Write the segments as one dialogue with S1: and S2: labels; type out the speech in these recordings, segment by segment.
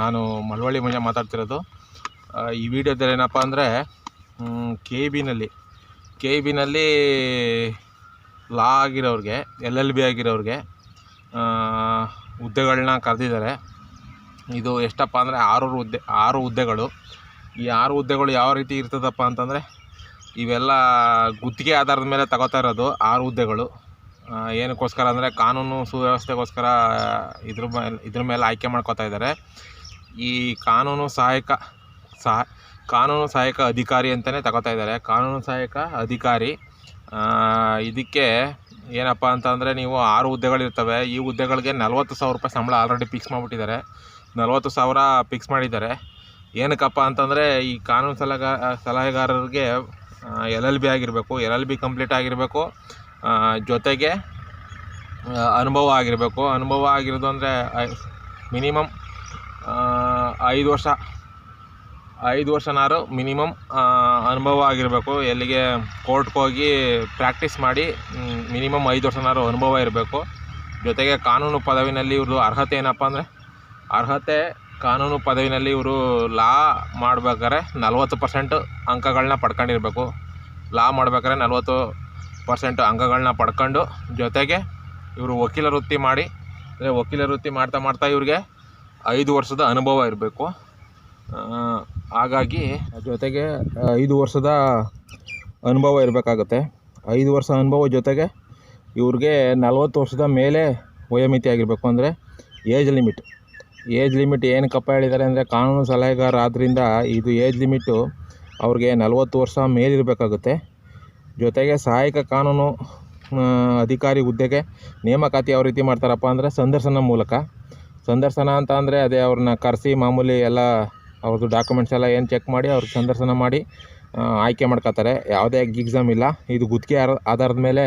S1: ನಾನು ಮಳವಳ್ಳಿ ಮಂಜ ಮಾತಾಡ್ತಿರೋದು. ಈ ವಿಡಿಯೋದಲ್ಲಿ ಏನಪ್ಪ ಅಂದರೆ ಕೆ ಬಿನಲ್ಲಿ ಕೆ ಬಿನಲ್ಲಿ ಲಾ ಆಗಿರೋರಿಗೆ ಎಲ್ ಎಲ್ ಬಿ ಆಗಿರೋರಿಗೆ ಹುದ್ದೆಗಳನ್ನ ಕರೆದಿದ್ದಾರೆ. ಇದು ಎಷ್ಟಪ್ಪ ಅಂದರೆ ಆರು ಹುದ್ದೆ, ಆರು ಹುದ್ದೆಗಳು. ಈ ಆರು ಹುದ್ದೆಗಳು ಯಾವ ರೀತಿ ಇರ್ತದಪ್ಪ ಅಂತಂದರೆ ಇವೆಲ್ಲ ಗುತ್ತಿಗೆ ಆಧಾರದ ಮೇಲೆ ತಗೋತಾ ಇರೋದು ಆರು ಹುದ್ದೆಗಳು. ಏನಕ್ಕೋಸ್ಕರ ಅಂದರೆ ಕಾನೂನು ಸುವ್ಯವಸ್ಥೆಗೋಸ್ಕರ ಇದ್ರ ಮೇಲೆ ಇದ್ರ ಮೇಲೆ ಆಯ್ಕೆ ಮಾಡ್ಕೋತಾ ಇದ್ದಾರೆ. ಈ ಕಾನೂನು ಸಹಾಯಕ, ಸಹ, ಕಾನೂನು ಸಹಾಯಕ ಅಧಿಕಾರಿ ಅಂತಲೇ ತಗೋತಾ ಇದ್ದಾರೆ. ಕಾನೂನು ಸಹಾಯಕ ಅಧಿಕಾರಿ ಇದಕ್ಕೆ ಏನಪ್ಪ ಅಂತಂದರೆ ನೀವು ಆರು ಹುದ್ದೆಗಳಿರ್ತವೆ. ಈ ಹುದ್ದೆಗಳಿಗೆ ನಲ್ವತ್ತು ಸಾವಿರ ರೂಪಾಯಿ ಸಂಬಳ ಆಲ್ರೆಡಿ ಫಿಕ್ಸ್ ಮಾಡಿಬಿಟ್ಟಿದ್ದಾರೆ. ನಲ್ವತ್ತು ಸಾವಿರ ಫಿಕ್ಸ್ ಮಾಡಿದ್ದಾರೆ. ಏನಕ್ಕಪ್ಪ ಅಂತಂದರೆ ಈ ಕಾನೂನು ಸಲಹಾ ಸಲಹೆಗಾರರಿಗೆ ಎಲ್ ಎಲ್ ಬಿ ಆಗಿರಬೇಕು ಎಲ್ ಎಲ್ ಬಿ ಕಂಪ್ಲೀಟ್ ಆಗಿರಬೇಕು ಜೊತೆಗೆ ಅನುಭವ ಆಗಿರಬೇಕು. ಅನುಭವ ಆಗಿರೋದು ಅಂದರೆ ಮಿನಿಮಮ್ ಐದು ವರ್ಷ, ಐದು ವರ್ಷನಾರು ಮಿನಿಮಮ್ ಅನುಭವ ಆಗಿರಬೇಕು. ಎಲ್ಲಿಗೆ ಕೋರ್ಟ್ಗೆ ಹೋಗಿ ಪ್ರಾಕ್ಟೀಸ್ ಮಾಡಿ ಮಿನಿಮಮ್ ಐದು ವರ್ಷನಾರು ಅನುಭವ ಇರಬೇಕು. ಜೊತೆಗೆ ಕಾನೂನು ಪದವಿನಲ್ಲಿ ಇವ್ರದ್ದು ಅರ್ಹತೆ ಏನಪ್ಪ ಅಂದರೆ, ಅರ್ಹತೆ ಕಾನೂನು ಪದವಿನಲ್ಲಿ ಇವರು ಲಾ ಮಾಡ್ಬೇಕಾದ್ರೆ ನಲ್ವತ್ತು ಪರ್ಸೆಂಟ್ ಅಂಕಗಳನ್ನ ಪಡ್ಕೊಂಡಿರ್ಬೇಕು. ಲಾ ಮಾಡ್ಬೇಕಾದ್ರೆ ನಲ್ವತ್ತು ಪರ್ಸೆಂಟ್ ಅಂಕಗಳನ್ನ ಪಡ್ಕೊಂಡು ಜೊತೆಗೆ ಇವರು ವಕೀಲ ವೃತ್ತಿ ಮಾಡಿ, ಅಂದರೆ ವಕೀಲ ವೃತ್ತಿ ಮಾಡ್ತಾ ಮಾಡ್ತಾ ಇವ್ರಿಗೆ ಐದು ವರ್ಷದ ಅನುಭವ ಇರಬೇಕು. ಹಾಗಾಗಿ ಜೊತೆಗೆ ಐದು ವರ್ಷದ ಅನುಭವ ಇರಬೇಕಾಗುತ್ತೆ. ಐದು ವರ್ಷ ಅನುಭವ ಜೊತೆಗೆ ಇವ್ರಿಗೆ ನಲ್ವತ್ತು ವರ್ಷದ ಮೇಲೆ ವಯೋಮಿತಿ ಆಗಿರಬೇಕು. ಅಂದರೆ ಏಜ್ ಲಿಮಿಟ್ ಏಜ್ ಲಿಮಿಟ್ ಏನು ಕಪ್ಪ ಹೇಳಿದ್ದಾರೆ ಅಂದರೆ ಕಾನೂನು ಸಲಹೆಗಾರ ಆದ್ದರಿಂದ ಇದು ಏಜ್ ಲಿಮಿಟ್ಟು ಅವ್ರಿಗೆ ನಲವತ್ತು ವರ್ಷ ಮೇಲಿರಬೇಕಾಗುತ್ತೆ. ಜೊತೆಗೆ ಸಹಾಯಕ ಕಾನೂನು ಅಧಿಕಾರಿ ಹುದ್ದೆಗೆ ನೇಮಕಾತಿ ಯಾವ ರೀತಿ ಮಾಡ್ತಾರಪ್ಪ ಅಂದರೆ ಸಂದರ್ಶನ ಮೂಲಕ. ಸಂದರ್ಶನ ಅಂತ ಅಂದರೆ ಅದೇ ಅವ್ರನ್ನ ಕರೆಸಿ ಮಾಮೂಲಿ ಎಲ್ಲ ಅವ್ರದ್ದು ಡಾಕ್ಯುಮೆಂಟ್ಸ್ ಎಲ್ಲ ಏನು ಚೆಕ್ ಮಾಡಿ ಅವ್ರಿಗೆ ಸಂದರ್ಶನ ಮಾಡಿ ಆಯ್ಕೆ ಮಾಡ್ಕೋತಾರೆ ಯಾವುದೇ ಎಕ್ಸಾಮ್ ಇಲ್ಲ. ಇದು ಗುತ್ತಿಗೆ ಆಧಾರದ ಮೇಲೆ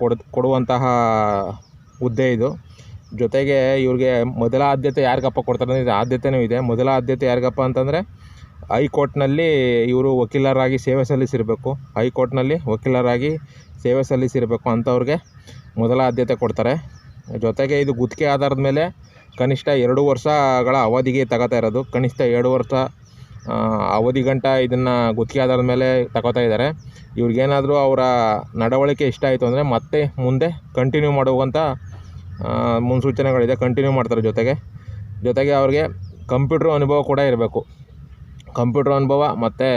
S1: ಕೊಡ್, ಕೊಡುವಂತಹ ಹುದ್ದೆ ಇದು. ಜೊತೆಗೆ ಇವ್ರಿಗೆ ಮೊದಲ ಆದ್ಯತೆ ಯಾರಿಗಪ್ಪ ಕೊಡ್ತಾರೆ ಅಂದರೆ ಆದ್ಯತೆಯೂ ಇದೆ. ಮೊದಲ ಆದ್ಯತೆ ಯಾರಿಗಪ್ಪ ಅಂತಂದರೆ ಹೈಕೋರ್ಟ್ನಲ್ಲಿ ಇವರು ವಕೀಲರಾಗಿ ಸೇವೆ ಸಲ್ಲಿಸಿರಬೇಕು. ಹೈಕೋರ್ಟ್ನಲ್ಲಿ ವಕೀಲರಾಗಿ ಸೇವೆ ಸಲ್ಲಿಸಿರಬೇಕು ಅಂಥವ್ರಿಗೆ ಮೊದಲ ಆದ್ಯತೆ ಕೊಡ್ತಾರೆ. ಜೊತೆಗೆ ಇದು ಗುತ್ತಿಗೆ ಆಧಾರದ ಮೇಲೆ ಕನಿಷ್ಠ ಎರಡು ವರ್ಷಗಳ ಅವಧಿಗೆ ತಗೋತಾ ಇರೋದು. ಕನಿಷ್ಠ ಎರಡು ವರ್ಷ ಅವಧಿ ಗಂಟ ಇದನ್ನು ಗುತ್ತಿಗೆ ಆಧಾರದ ಮೇಲೆ ತಗೋತಾ ಇದ್ದಾರೆ. ಇವ್ರಿಗೇನಾದರೂ ಅವರ ನಡವಳಿಕೆ ಇಷ್ಟ ಆಯಿತು ಅಂದರೆ ಮತ್ತೆ ಮುಂದೆ ಕಂಟಿನ್ಯೂ ಮಾಡುವಂಥ ಮುನ್ಸೂಚನೆಗಳಿದೆ ಕಂಟಿನ್ಯೂ ಮಾಡ್ತಾರೆ ಜೊತೆಗೆ. ಜೊತೆಗೆ ಅವ್ರಿಗೆ ಕಂಪ್ಯೂಟ್ರ್ ಅನುಭವ ಕೂಡ ಇರಬೇಕು. ಕಂಪ್ಯೂಟ್ರ್ ಅನುಭವ ಮತ್ತು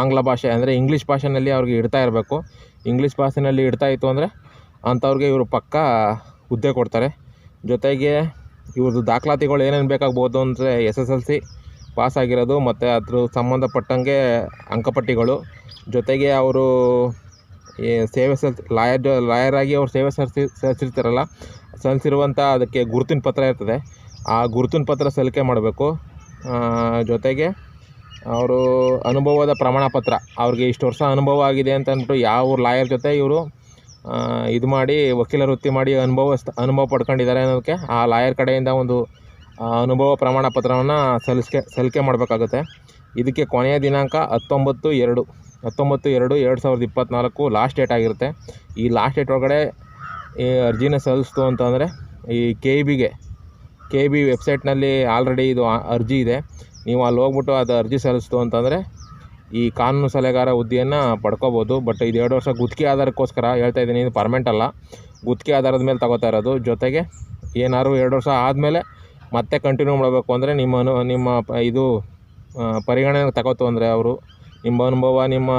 S1: ಆಂಗ್ಲ ಭಾಷೆ ಅಂದರೆ ಇಂಗ್ಲೀಷ್ ಭಾಷೆಯಲ್ಲಿ ಅವ್ರಿಗೆ ಇಡ್ತಾ ಇರಬೇಕು. ಇಂಗ್ಲೀಷ್ ಭಾಷೆಯಲ್ಲಿ ಇಡ್ತಾ ಇತ್ತು ಅಂದರೆ ಅಂಥವ್ರಿಗೆ ಇವರು ಪಕ್ಕ ಹುದ್ದೆ ಕೊಡ್ತಾರೆ. ಜೊತೆಗೆ ಇವ್ರದ್ದು ದಾಖಲಾತಿಗಳು ಏನೇನು ಬೇಕಾಗ್ಬೋದು ಅಂದರೆ S S L C pass ಆಗಿರೋದು ಮತ್ತು ಅದ್ರ ಸಂಬಂಧಪಟ್ಟಂಗೆ ಅಂಕಪಟ್ಟಿಗಳು. ಜೊತೆಗೆ ಅವರು ಸೇವೆ ಸಲ್ ಲಾಯರ್ ಲಾಯರಾಗಿ ಅವ್ರು ಸೇವೆ ಸಲ್ಲಿಸಿ ಸಲ್ಲಿಸಿರ್ತಾರಲ್ಲ ಸಲ್ಲಿಸಿರುವಂಥ ಅದಕ್ಕೆ ಗುರುತಿನ ಪತ್ರ ಇರ್ತದೆ. ಆ ಗುರುತಿನ ಪತ್ರ ಸಲ್ಲಿಕೆ ಮಾಡಬೇಕು. ಜೊತೆಗೆ ಅವರು ಅನುಭವದ ಪ್ರಮಾಣ ಪತ್ರ ಅವ್ರಿಗೆ ಇಷ್ಟು ವರ್ಷ ಅನುಭವ ಆಗಿದೆ ಅಂತ ಅಂದ್ಬಿಟ್ಟು ಯಾವ ಲಾಯರ್ ಜೊತೆ ಇವರು ಇದು ಮಾಡಿ, ವಕೀಲ ವೃತ್ತಿ ಮಾಡಿ ಅನುಭವ ಅನುಭವ ಪಡ್ಕೊಂಡಿದ್ದಾರೆ ಅನ್ನೋದಕ್ಕೆ ಆ ಲಾಯರ್ ಕಡೆಯಿಂದ ಒಂದು ಅನುಭವ ಪ್ರಮಾಣ ಪತ್ರವನ್ನು ಸಲ್ಲಿಸ್ಕೆ, ಸಲ್ಲಿಕೆ ಮಾಡಬೇಕಾಗುತ್ತೆ. ಇದಕ್ಕೆ ಕೊನೆಯ ದಿನಾಂಕ ಹತ್ತೊಂಬತ್ತು ಎರಡು. ಹತ್ತೊಂಬತ್ತು, ಎರಡು ಎರಡು ಸಾವಿರದ ಇಪ್ಪತ್ತ್ನಾಲ್ಕು ಲಾಸ್ಟ್ ಡೇಟ್ ಆಗಿರುತ್ತೆ. ಈ ಲಾಸ್ಟ್ ಡೇಟ್ ಒಳಗಡೆ, ಈ ಅರ್ಜಿನ ಸಲ್ಲಿಸ್ತು ಅಂತಂದರೆ, ಈ ಕೆ ಬಿಗೆ ಕೆ ಬಿ ವೆಬ್ಸೈಟ್ನಲ್ಲಿ ಆಲ್ರೆಡಿ ಇದು ಅರ್ಜಿ ಇದೆ. ನೀವು ಅಲ್ಲಿ ಹೋಗ್ಬಿಟ್ಟು ಅದು ಅರ್ಜಿ ಸಲ್ಲಿಸ್ತು ಅಂತಂದರೆ, ಈ ಕಾನೂನು ಸಲಹೆಗಾರ ಹುದ್ದೆಯನ್ನು ಪಡ್ಕೋಬೋದು. ಬಟ್ ಇದು ಎರಡು ವರ್ಷ ಗುತ್ತಿಗೆ ಆಧಾರಕ್ಕೋಸ್ಕರ ಹೇಳ್ತಾ ಇದ್ದೀನಿ, ಇದು ಪರ್ಮೆಂಟ್ ಅಲ್ಲ. ಗುತ್ತಿಗೆ ಆಧಾರದ ಮೇಲೆ ತಗೋತಾ ಇರೋದು. ಜೊತೆಗೆ ಏನಾದ್ರು ಎರಡು ವರ್ಷ ಆದಮೇಲೆ ಮತ್ತೆ ಕಂಟಿನ್ಯೂ ಮಾಡಬೇಕು ಅಂದರೆ ನಿಮ್ಮ ನಿಮ್ಮ ಇದು ಪರಿಗಣನೆ ತಗೋತು ಅಂದರೆ ಅವರು. ನಿಮ್ಮ ಅನುಭವ ನಿಮ್ಮ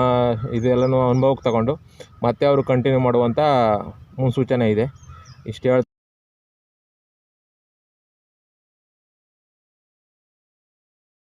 S1: ಇದೆಲ್ಲನೂ ಅನುಭವಕ್ಕೆ ತಗೊಂಡು ಮತ್ತೆ ಅವರು ಕಂಟಿನ್ಯೂ ಮಾಡುವಂಥ ಮುನ್ಸೂಚನೆ ಇದೆ. ಇಷ್ಟು ಹೇಳ್ತಾ